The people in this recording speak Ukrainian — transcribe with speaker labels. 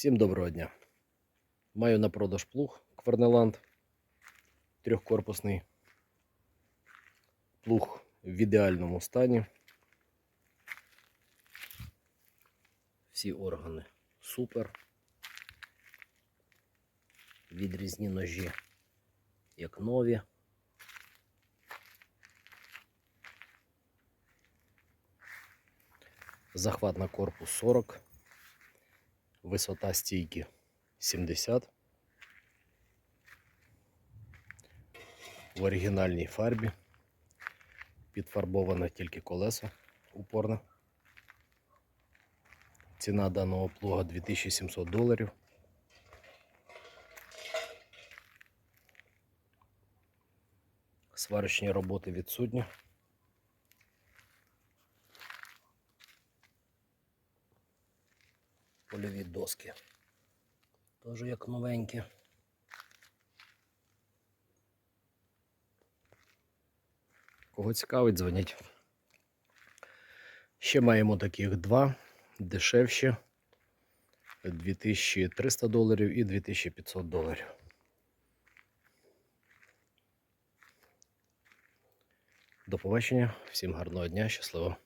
Speaker 1: Всім доброго дня. Маю на продаж плуг Кварнеланд трьохкорпусний. Плуг в ідеальному стані. Всі органи супер. Відрізні ножі, як нові. Захват на корпус 40. Висота стійки 70. В оригінальній фарбі. Підфарбоване тільки колесо упорне. Ціна даного плуга 2700 доларів. Сварочні роботи відсутні. Польові доски. Теж як новенькі. Кого цікавить, дзвоніть. Ще маємо таких два дешевші 2300 доларів і 2500 доларів. До побачення, всім гарного дня, щасливо.